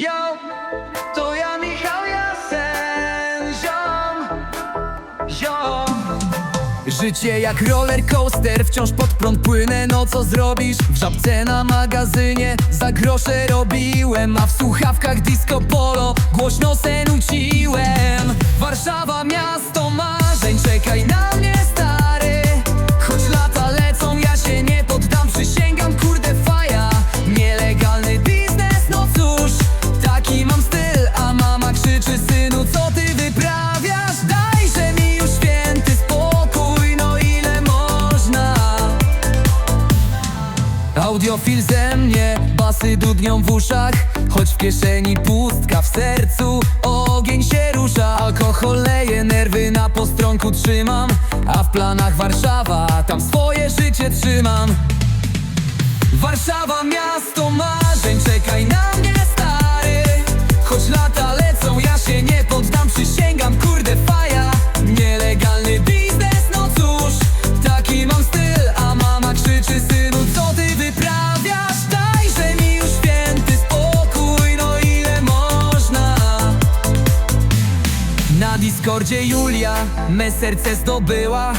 Yo, to ja Michał Jasen, ziom, ziom. Życie jak roller coaster, wciąż pod prąd płynę, no co zrobisz? W żabce na magazynie za grosze robiłem A w słuchawkach disco polo głośno se Audiofil ze mnie, basy dudnią w uszach Choć w kieszeni pustka, w sercu. Ogień się rusza Alkohol leje, nerwy na postronku trzymam A w planach Warszawa, tam swoje życie trzymam. Warszawa miasto Discordzie Julia me serce zdobyła.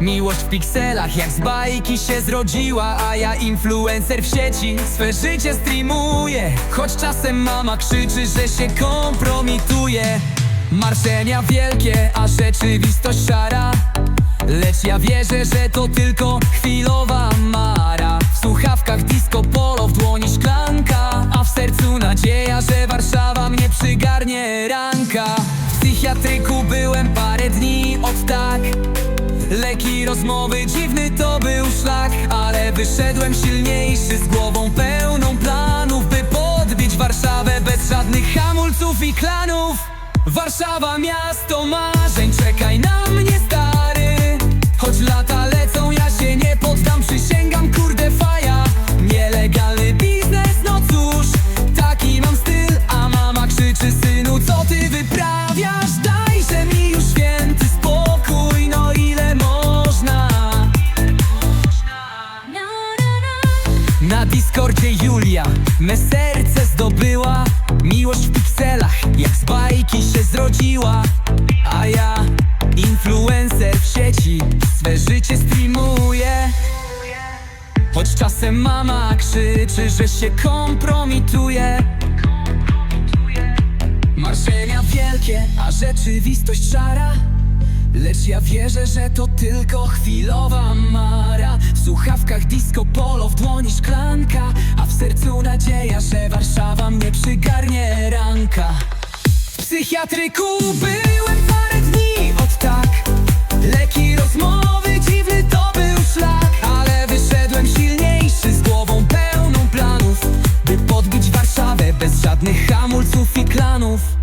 Miłość w pikselach jak z bajki się zrodziła A ja influencer w sieci. Swe życie streamuję Choć czasem mama krzyczy, że się kompromituje. Marzenia wielkie, a rzeczywistość szara. Lecz ja wierzę, że to tylko chwilowa mara. W słuchawkach disco polo, w dłoni szklanka A w sercu nadzieja, że Warszawa mnie przygarnie ranka psychiatryku byłem parę dni od tak. Leki, rozmowy, dziwny to był szlak Ale wyszedłem silniejszy z głową pełną planów By podbić Warszawę bez żadnych hamulców i klanów. Warszawa miasto marzeń, co ty wyprawiasz? Dajże mi już święty spokój, no ile można? Na Discordzie Julia me serce zdobyła. Miłość w pikselach, jak z bajki się zrodziła. A ja, influencer w sieci, swe życie streamuję. Choć czasem mama krzyczy, że się kompromituje Marzenia wielkie, a rzeczywistość szara. Lecz ja wierzę, że to tylko chwilowa mara. W słuchawkach disco polo, w dłoni szklanka. A w sercu nadzieja, że Warszawa mnie przygarnie ranka. W psychiatryku byłem żadnych hamulców i klanów